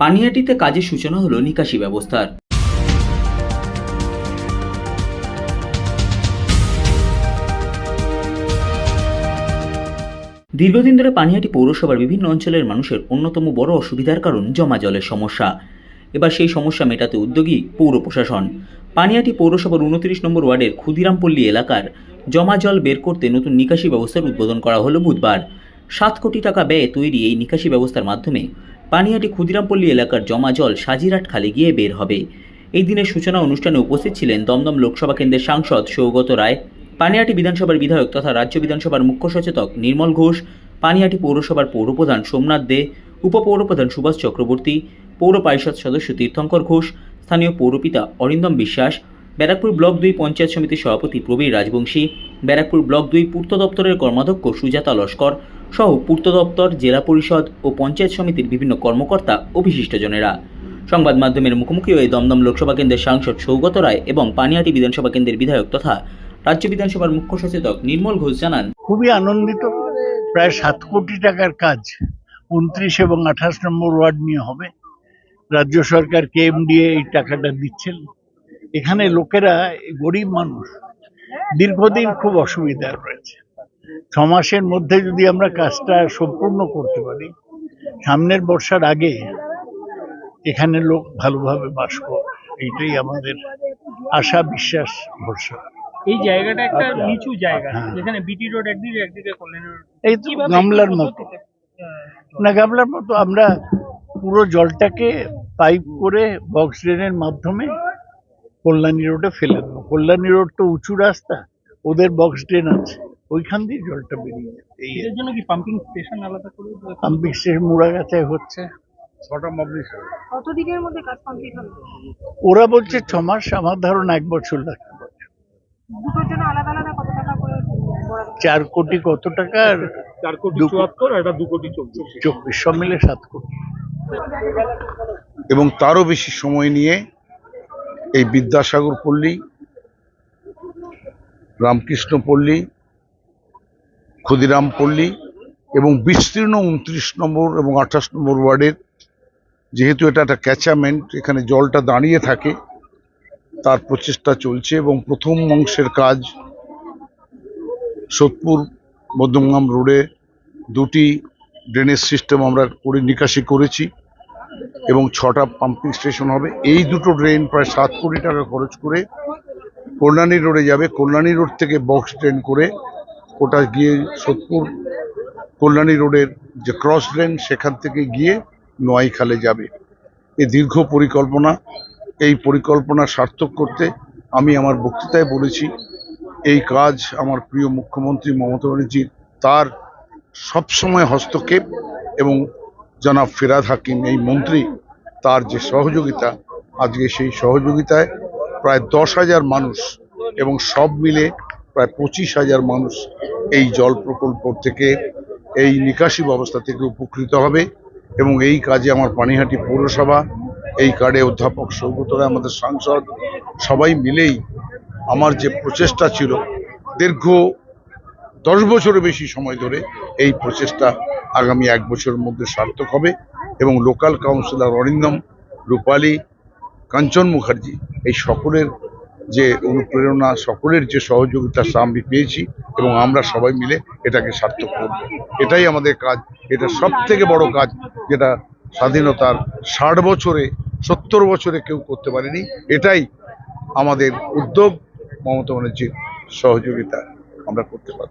পানিহাটিতে কাজের সূচনা হলো নিকাশি ব্যবস্থার। দীর্ঘদিন ধরে পানিহাটি পৌরসভার বিভিন্ন অঞ্চলের মানুষের অন্যতম বড় অসুবিধার কারণ জমা জলের সমস্যা। এবার সেই সমস্যা মেটাতে উদ্যোগী পৌর প্রশাসন। পানিহাটি পৌরসভার উনত্রিশ নম্বর ওয়ার্ডের ক্ষুদিরামপল্লী এলাকার জমা জল বের করতে নতুন নিকাশি ব্যবস্থার উদ্বোধন করা হলো বুধবার। সাত কোটি টাকা ব্যয়ে তৈরি এই নিকাশি ব্যবস্থার মাধ্যমে পানিহাটি ক্ষুদিরামপল্লী এলাকার জমা জল সাজিরহাট খালে গিয়ে বের হবে। এই দিনের সূচনা অনুষ্ঠানে উপস্থিত ছিলেন দমদম লোকসভা কেন্দ্রের সাংসদ সৌগত রায় পানিহাটি বিধানসভার বিধায়ক তথা রাজ্য বিধানসভার মুখ্য সচেতক নির্মল ঘোষ পানিহাটি পৌরসভার পৌরপ্রধান সোমনাথ দে, উপপৌরপ্রধান সুভাষ চক্রবর্তী, পৌর পরিষদ সদস্য তীর্থঙ্কর ঘোষ, স্থানীয় পৌরপিতা অরিন্দম বিশ্বাস, ব্যারাকপুর ব্লক দুই পঞ্চায়েত সমিতির সভাপতি প্রবীর রাজবংশী, ব্যারাকপুর ব্লক দুই পূর্ত দপ্তরের কর্মাধ্যক্ষ সুজাতা লস্কর সহ পূর্ত দপ্তর, জেলা পরিষদ ও পঞ্চায়েত সমিতির বিভিন্ন কর্মকর্তা ও বিশিষ্টজনেরা। সংবাদ মাধ্যমের মুখোমুখি হয়ে দমদম লোকসভা কেন্দ্রের সাংসদ সৌগত রায় এবং পানিহাটি বিধানসভা কেন্দ্রের বিধায়ক তথা রাজ্য বিধানসভার মুখ্য সচেতক নির্মল ঘোষ জানান, খুবই আনন্দিত। প্রায় সাত কোটি টাকার কাজ উনত্রিশ এবং আঠাশ নম্বর ওয়ার্ড নিয়ে হবে। রাজ্য সরকার কে কেএমডিএ এই টাকাটা দিচ্ছেন। এখানে লোকেরা গরিব মানুষ, দীর্ঘদিন খুব অসুবিধায় রয়েছে। ছ মাসের মধ্যে যদি আমরা কাজটা সম্পূর্ণ করতে পারি সামনের বর্ষার আগে এখানে লোক ভালোভাবে বাস করবে এইটাই আমাদের আশা বিশ্বাস ভরসা। এই জায়গাটা একটা আচ্ছা। নিচু জায়গা হ্যাঁ। যেখানে বিটি রোড একদিকে একদিকে এই তো গামলার মতো। না গামলার মতো আমরা পুরো জলটাকে পাইপ করে বক্স ড্রেনের মাধ্যমে কল্যাণী রোডে ফেলে দেবো। কল্যাণী রোড তো উঁচু রাস্তা ওদের বক্স ড্রেন আছে। ওইখান দিয়ে জলটা বেরিয়ে যাবে এই এটার জন্য কি পাম্পিং স্টেশন আলাদা করে পাম্পিং স্টেশন মুড়াগাছায় হচ্ছে। ছটা কতদিনের মধ্যে কাজ কমপ্লিট হবে? ওরা বলছে ছ মাস আমার ধারণা এক বছর পারে দুটোর জন্য আলাদা আলাদা কত টাকা করে চার কোটি কত টাকা আর চার কোটি। চুয়াত্তর আর এটা দু কোটি চব্বিশ। চব্বিশ সব মিলে সাত কোটি। এবং তারও বেশি সময় নিয়ে এই বিদ্যাসাগর পল্লী রামকৃষ্ণ পল্লী ক্ষুদিরাম পল্লী এবং বিস্তীর্ণ উনত্রিশ নম্বর এবং আঠাশ নম্বর ওয়ার্ডের, যেহেতু এটা একটা ক্যাচামেন্ট এখানে জলটা দাঁড়িয়ে থাকে, তার প্রচেষ্টা চলছে এবং প্রথম অংশের কাজ সোদপুর মধ্যমগ্রাম রোডে দুটি ড্রেনেজ সিস্টেম আমরা করে নিকাশি করেছি এবং ছটা পাম্পিং স্টেশন হবে। এই দুটো ড্রেন প্রায় সাত কোটি টাকা খরচ করে কল্যাণী রোডে যাবে। কল্যাণী রোড থেকে বক্স ড্রেন করে ওটা গিয়ে সোদপুর কল্যাণী রোডের যে ক্রস ড্রেন সেখান থেকে গিয়ে নোয়াইখালে যাবে। এই দীর্ঘ পরিকল্পনা। এই পরিকল্পনা সার্থক করতে আমি আমার বক্তৃতায় বলেছি, এই কাজ আমার প্রিয় মুখ্যমন্ত্রী মমতা ব্যানার্জির তার সবসময় হস্তক্ষেপ এবং জনাব ফিরাদ হাকিম, এই মন্ত্রী, তার যে সহযোগিতা, আজকে সেই সহযোগিতায় প্রায় দশ হাজার মানুষ এবং সব মিলে প্রায় পঁচিশ হাজার মানুষ এই জল প্রকল্প থেকে এই নিকাশি ব্যবস্থা থেকে উপকৃত হবে এবং এই কাজে আমার পানিহাটি পৌরসভা, এই কার্ডে অধ্যাপক সৌগত রায় আমাদের সাংসদ, সবাই মিলেই আমার যে প্রচেষ্টা ছিল, দীর্ঘ দশ বছরের বেশি সময় ধরে এই প্রচেষ্টা আগামী এক বছরের মধ্যে সার্থক হবে এবং লোকাল কাউন্সিলর অরিন্দম রূপালী, কাঞ্চন মুখার্জি, এই সকলের যে অনুপ্রেরণা সকলের যে সহযোগিতা আমি পেয়েছি এবং আমরা সবাই মিলে এটাকে সার্থক করব। এটাই আমাদের কাজ। এটা সব থেকে বড় কাজ যেটা স্বাধীনতার ষাট বছরে, সত্তর বছরে কেউ করতে পারেনি। এটাই আমাদের উদ্যোগ। মমতা ব্যানার্জির সহযোগিতা আমরা করতে পারব।